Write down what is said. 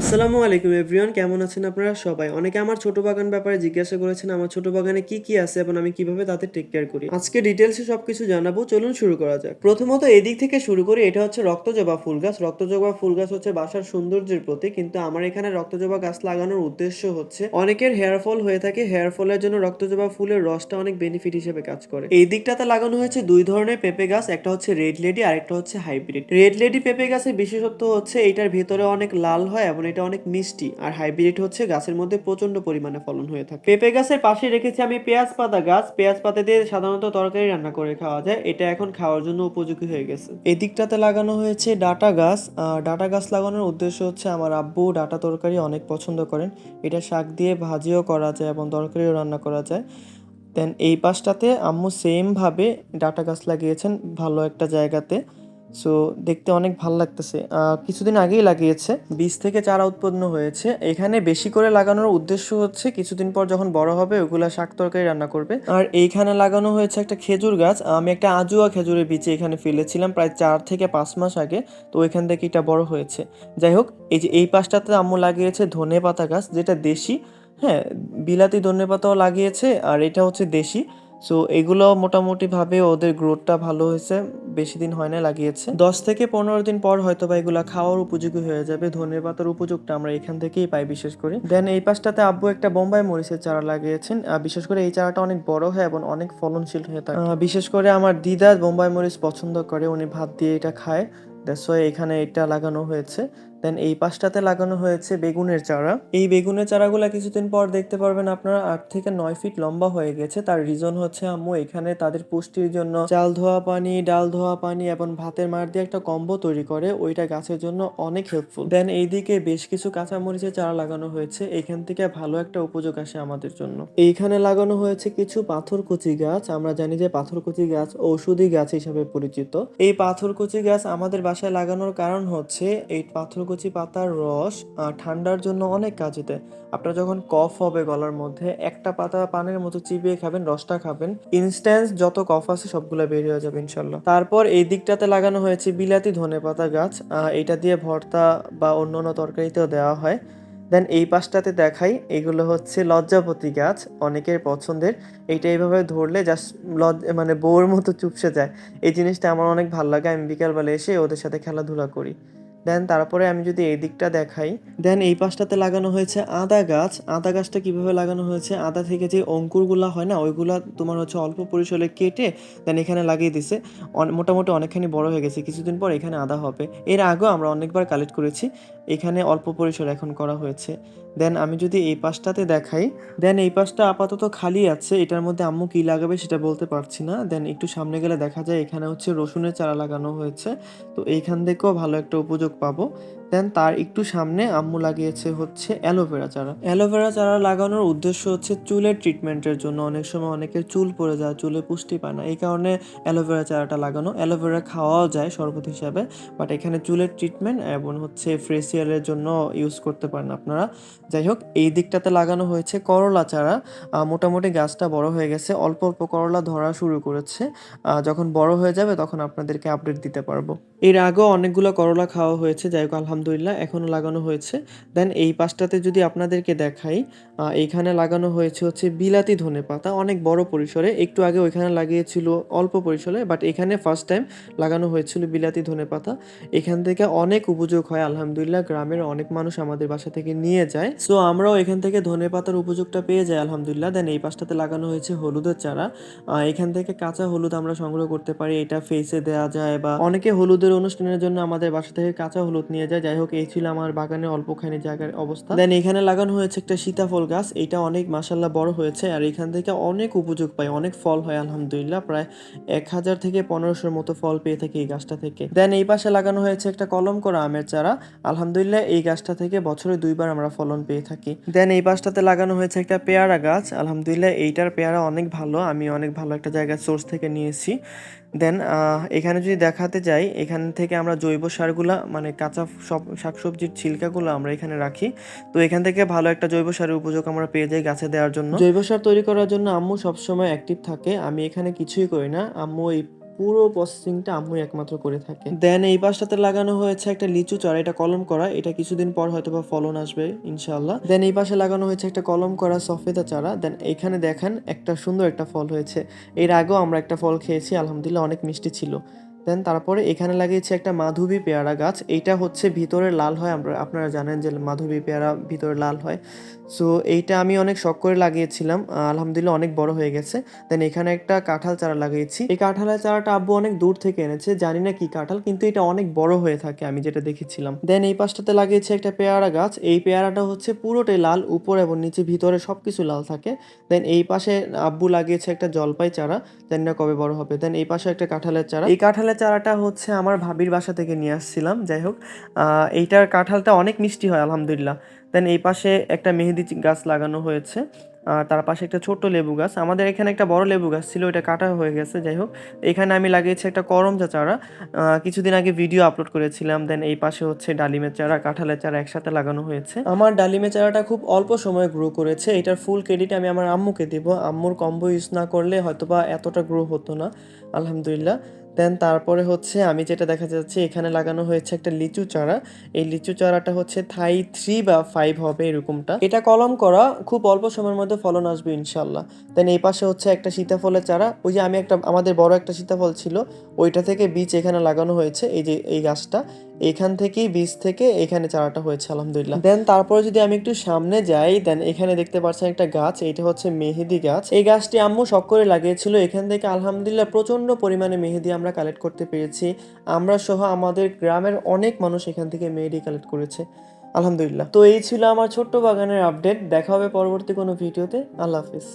আসসালামু আলাইকুম এভরিওয়ান, কেমন আছেন আপনারা সবাই? অনেকে আমার ছোট বাগান ব্যাপারে জিজ্ঞাসা করেছেন, আমার ছোট বাগানে কি কি আছে এবং আমি কীভাবে তাতে টেক কেয়ার করি। আজকে ডিটেলসে সবকিছু জানাব, চলুন শুরু করা যাক। প্রথমত এদিক থেকে শুরু করি, এটা হচ্ছে রক্তজবা ফুল গাছ। রক্তজবা ফুল গাছ হচ্ছে বাসার সৌন্দর্যের প্রতি কিন্তু আমার এখানে রক্তজবা গাছ লাগানোর উদ্দেশ্য হচ্ছে অনেকের হেয়ার ফল হয়ে থাকে হেয়ার ফলের জন্য রক্তজবা ফুলের রসটা অনেক বেনিফিট হিসেবে কাজ করে। এই দিকটাতে লাগানো হয়েছে দুই ধরনের পেঁপে গাছ, একটা হচ্ছে রেড লেডি আর একটা হচ্ছে হাইব্রিড রেড লেডি পেঁপে গাছের বিশেষত্ব হচ্ছে এটার ভেতরে অনেক লাল হয় এবং এটা অনেক মিষ্টি। আর হাইব্রিড হচ্ছে গাছের মধ্যে প্রচণ্ড পরিমাণে ফলন হয়ে থাকে। পেঁপে গাছের পাশে রেখেছি আমি পেঁয়াজ পাতা গাছ। পেঁয়াজ পাতা দিয়ে সাধারণত তরকারি রান্না করে খাওয়া যায়। এটা এখন খাওয়ার জন্য উপযোগী হয়ে গেছে। এদিকটাতে লাগানো হয়েছে ডাটা গাছ। ডাটা গাছ লাগানোর উদ্দেশ্য হচ্ছে আমার আব্বু ডাটা তরকারি অনেক পছন্দ করেন। এটা শাক দিয়ে ভাজিও করা যায় এবং তরকারিও রান্না করা যায়। দেন এই পাশটাতে আম্মু সেমভাবে ডাটা গাছ লাগিয়েছেন ভালো একটা জায়গাতে। সো দেখতে অনেক ভালো লাগতেছে। কিছুদিন আগেই লাগিয়েছে। বীজ থেকে চারা উৎপন্ন হয়েছে। এখানে বেশি করে লাগানোর উদ্দেশ্য হচ্ছে কিছুদিন পর যখন বড় হবে, ওগুলা শাক তরকারি রান্না করবে। আর এইখানে লাগানো হয়েছে একটা খেজুর গাছ। আমি একটা আজুয়া খেজুরের বীজ এখানে ফেলেছিলাম প্রায় চার থেকে পাঁচ মাস আগে। তো ওইখান থেকে এটা বড় হয়েছে। যাই হোক, এই যে এই পাশটাতে আম্মু লাগিয়েছে ধনে পাতা গাছ, যেটা দেশি। হ্যাঁ বিলাতি ধনে পাতাও লাগিয়েছে, আর এটা হচ্ছে দেশি। সো এগুলো মোটামুটিভাবে ওদের গ্রোথটা ভালো হয়েছে, বেশি দিন হয় না লাগিয়েছে। দশ থেকে পনেরো দিন পর হয়তো বা এগুলো খাওয়ার উপযোগী হয়ে যাবে, ধনে পাতার উপযোগটা আমরা এখান থেকেই পাই বিশেষ করে। দেন এই পাশটাতে আব্বু একটা বোম্বাই মরিচের চারা লাগিয়েছেন বিশেষ করে এই চারাটা অনেক বড় হয় এবং অনেক ফলনশীল হয়ে থাকে। বিশেষ করে আমার দিদা বোম্বাই মরিচ পছন্দ করে, উনি ভাত দিয়ে এটা খায়। দ্যাটস ওয়াই এখানে এটা লাগানো হয়েছে। দেন এই পাশটাতে লাগানো হয়েছে বেগুনের চারা। এই বেগুনের চারাগুলো কিছুদিন পর দেখতে পারবেন আপনারা, আট থেকে নয় ফিট লম্বা হয়ে গেছে। তার রিজন হচ্ছে, আম্মু, এখানে তাদের পুষ্টির জন্য চাল ধোয়া পানি, ডাল ধোয়া পানি এবং ভাতের মার দিয়ে একটা কম্বো তৈরি করে। ওইটা গাছের জন্য অনেক হেল্পফুল দেন এইদিকে বেশ কিছু কাঁচামরিচের চারা লাগানো হয়েছে। এখান থেকে ভালো একটা উপযোগ আসে আমাদের জন্য। এইখানে লাগানো হয়েছে কিছু পাথরকুচি গাছ। আমরা জানি যে পাথরকুচি গাছ ঔষধি গাছ হিসাবে পরিচিত। এই পাথরকুচি গাছ আমাদের বাসায় লাগানোর কারণ হচ্ছে, এই পাথরকুচি পাতার রস ঠান্ডার জন্য অনেক কাজে দেয়। আপনার যখন কফ হবে গলার মধ্যে, একটা পাতা পানের মতো চিবিয়ে খাবেন, রসটা খাবেন। ইনস্ট্যান্স যত কফ আছে, সবগুলো বের হয়ে যাবে, ইনশাল্লাহ। তারপর এই দিকটাতে লাগানো হয়েছে বিলাতি ধনে পাতা গাছ। এটা দিয়ে ভর্তা বা অন্য অন্য তরকারিতেও দেওয়া হয়। দেন এই পাশটাতে দেখাই, এগুলো হচ্ছে লজ্জাপতি গাছ, অনেকের পছন্দের। এইটা এইভাবে ধরলে জাস্ট লজ মানে বউর মতো চুপসে যায়। এই জিনিসটা আমার অনেক ভালো লাগে। আমি বিকালবেলা এসে ওদের সাথে খেলাধুলা করি। দেন তারপরে আমি যদি এই দিকটা দেখাই দেন এই পাশটাতে লাগানো হয়েছে আদা গাছ। আদা গাছটা কীভাবে লাগানো হয়েছে? আদা থেকে যে অঙ্কুরগুলো হয় না, ওইগুলো তোমার হচ্ছে অল্প পরিসরে কেটে দেন এখানে লাগিয়ে দিছে। মোটামুটি অনেকখানি বড় হয়ে গেছে, কিছুদিন পর এখানে আদা হবে। এর আগেও আমরা অনেকবার কালেক্ট করেছি, এখানে অল্প পরিসরে এখন করা হয়েছে। দেন আমি যদি এই পাশটাতে দেখাই দেন এই পাশটা আপাতত খালি আছে, এটার মধ্যে আম্মু কী লাগাবে সেটা বলতে পারছি না। দেন একটু সামনে গেলে দেখা যায় এখানে হচ্ছে রসুনের চারা লাগানো হয়েছে। তো এইখান থেকেও ভালো একটা উপযোগ পাবো। দেন তার একটু সামনে আম্মু লাগিয়েছে হচ্ছে অ্যালোভেরা চারা। অ্যালোভেরা চারা লাগানোর উদ্দেশ্য হচ্ছে চুলের ট্রিটমেন্টের জন্য। অনেক সময় অনেকের চুল পড়ে যায়, চুলে পুষ্টি পায় না। এই কারণে অ্যালোভেরা চারাটা লাগানো। অ্যালোভেরা খাওয়াও যায় শরবত হিসাবে, বাট এখানে চুলের ট্রিটমেন্ট এবং হচ্ছে ফ্রেসিয়ালের জন্য ইউজ করতে পারেন আপনারা। যাই হোক, এই দিকটাতে লাগানো হয়েছে করলা চারা। মোটামুটি গাছটা বড় হয়ে গেছে। অল্প অল্প করলা ধরা শুরু করেছে। যখন বড় হয়ে যাবে তখন আপনাদেরকে আপডেট দিতে পারব। এর আগেও অনেকগুলো করলা খাওয়া হয়েছে। যাই হোক, আলহামদুলিল্লাহ এখনও লাগানো হয়েছে। দেন এই পাশটাতে যদি আপনাদেরকে দেখাই এইখানে লাগানো হয়েছে হচ্ছে বিলাতি ধনে পাতা। অনেক বড় পরিসরে, একটু আগে ওইখানে লাগিয়েছিল অল্প পরিসরে বাট এখানে ফার্স্ট টাইম লাগানো হয়েছিল বিলাতি ধনে পাতা। এখান থেকে অনেক উপযোগ হয়, আলহামদুলিল্লাহ, গ্রামের অনেক মানুষ আমাদের বাসা থেকে নিয়ে যায়। সো আমরাও এখান থেকে ধনে পাতার উপযোগটা পেয়ে যাই, আলহামদুলিল্লাহ। দেন এই পাশটাতে লাগানো হয়েছে হলুদের চারা। এখান থেকে কাঁচা হলুদ আমরা সংগ্রহ করতে পারি। এটা ফেসে দেওয়া যায় বা অনেকে হলুদের অনুষ্ঠানের জন্য আমাদের বাসা থেকে কাঁচা হলুদ নিয়ে যায় যাই হোক এই ছিল আমার বাগানে অল্পখানি জায়গার অবস্থা। দেন এখানে লাগানো হয়েছে একটা সীতাফল গাছ, এটা অনেক মাসাল্লাহ বড় হয়েছে, আর এখান থেকে অনেক উপযোগ পাই অনেক ফল হয়, আলহামদুলিল্লাহ, প্রায় এক হাজার থেকে পনেরোশোর মতো ফল পেয়ে থাকি এই গাছটা থেকে। দেন এই পাশে লাগানো হয়েছে একটা কলম করা আমের চারা, আলহামদুলিল্লাহ, এই গাছটা থেকে বছরে দুইবার আমরা ফলন পেয়ে থাকি। দেন এই পাশটাতে লাগানো হয়েছে একটা পেয়ারা গাছ, আলহামদুলিল্লাহ, এইটার পেয়ারা অনেক ভালো, আমি অনেক ভালো একটা জায়গায় সোর্স থেকে নিয়েছি। দেন এখানে যদি দেখাতে যাই, এখান থেকে আমরা জৈব সারগুলা মানে কাঁচা সব, শাকসবজির ছিলকাগুলো আমরা এখানে রাখি। তো এখান থেকে ভালো একটা জৈব সারের উপযোগ আমরা পেয়ে যাই গাছে দেওয়ার জন্য। জৈব সার তৈরি করার জন্য আম্মু সবসময় অ্যাক্টিভ থাকে। আমি এখানে কিছুই করি না। আম্মু এই পুরো প্রসেসিংটা আম্মুই একমাত্র করে থাকে। দেন এই পাশটাতে লাগানো হয়েছে একটা লিচু চারা এটা কলম করা। এটা কিছুদিন পর হয়তো বা ফলন আসবে ইনশাল্লাহ দেন এই পাশে লাগানো হয়েছে একটা কলম করা সফেদা চারা। দেন এখানে দেখেন একটা সুন্দর একটা ফল হয়েছে। এর আগেও আমরা একটা ফল খেয়েছি, আলহামদুলিল্লাহ অনেক মিষ্টি ছিল। দেন তারপরে এখানে লাগিয়েছি একটা মাধবী পেয়ারা গাছ। এইটা হচ্ছে ভিতরে লাল হয়। আমরা, আপনারা জানেন যে মাধবী পেয়ারা ভিতরে লাল হয়। সো এইটা আমি অনেক শখ করে লাগিয়েছিলাম। আলহামদুলিল্লাহ অনেক বড় হয়ে গেছে। দেন এখানে একটা কাঁঠাল চারা লাগিয়েছি। এই কাঁঠালের চারাটা আব্বু অনেক দূর থেকে এনেছে। জানি না কি কাঁঠাল, কিন্তু এটা অনেক বড় হয়ে থাকে আমি যেটা দেখেছিলাম। দেন এই পাশটাতে লাগিয়েছি একটা পেয়ারা গাছ। এই পেয়ারাটা হচ্ছে পুরোটাই লাল, উপর এবং নিচে, ভিতরে সবকিছু লাল থাকে। দেন এই পাশে আব্বু লাগিয়েছে একটা জলপাই চারা। জানি না কবে বড় হবে। দেন এই পাশে একটা কাঁঠালের চারা। এই কাঁঠালের চারাটা হচ্ছে আমার ভাবির বাসা থেকে নিয়ে আসছিলাম, যাই হোক। এইটার কাঁঠালটা অনেক মিষ্টি হয়, আলহামদুলিল্লাহ। দেন এই পাশে একটা মেহেদি গাছ লাগানো হয়েছে। তার পাশে একটা ছোট্ট লেবু গাছ। আমাদের এখানে একটা বড় লেবু গাছ ছিল ওটা কাটা হয়ে গেছে, যাই হোক। এখানে আমি লাগিয়েছি একটা করমচা চারা। কিছুদিন আগে ভিডিও আপলোড করেছিলাম। দেন এই পাশে হচ্ছে ডালিমের চারা, কাঁঠালের চারা একসাথে লাগানো হয়েছে। আমার ডালিমের চারাটা খুব অল্প সময়ে গ্রো করেছে। এটার ফুল ক্রেডিট আমি আমার আম্মুকে দেব। আম্মুর কম্বো ইউজ না করলে হয়তোবা এতটা গ্রো হতো না। আলহামদুলিল্লাহ। দেন তারপরে হচ্ছে আমি যেটা দেখা যাচ্ছে এখানে লাগানো হয়েছে একটা লিচু চারা। এই লিচু চারাটা হচ্ছে থাই থ্রি বা ফাইভ হবে এরকমটা। এটা কলম করা, খুব অল্প সময়ের মধ্যে ফলন আসবে ইনশাল্লাহ দেন এই পাশে হচ্ছে একটা সীতাফলের চারা। ওই যে আমি একটা, আমাদের বড় একটা সীতাফল ছিল, ওইটা থেকে বীজ এখানে লাগানো হয়েছে, এই যে এই গাছটা। এখান থেকেই বীজ থেকে এখানে চারাটা হয়েছে, আলহামদুলিল্লাহ। দেন তারপরে যদি আমি একটু সামনে যাই দেন এখানে দেখতে পাচ্ছেন একটা গাছ, এইটা হচ্ছে মেহেদি গাছ। এই গাছটি আম্মু শখ করে লাগিয়েছিল, এখান থেকে আলহামদুলিল্লাহ প্রচণ্ড পরিমাণে মেহেদি আমরা কালেক্ট করতে পেরেছি। আমরা সহ আমাদের গ্রামের অনেক মানুষ এখান থেকে মেহেদি কালেক্ট করেছে, আলহামদুলিল্লাহ। তো এই ছিল আমার ছোট্ট বাগানের আপডেট দেখা হবে পরবর্তী কোনো ভিডিওতে, আল্লাহ হাফিজ।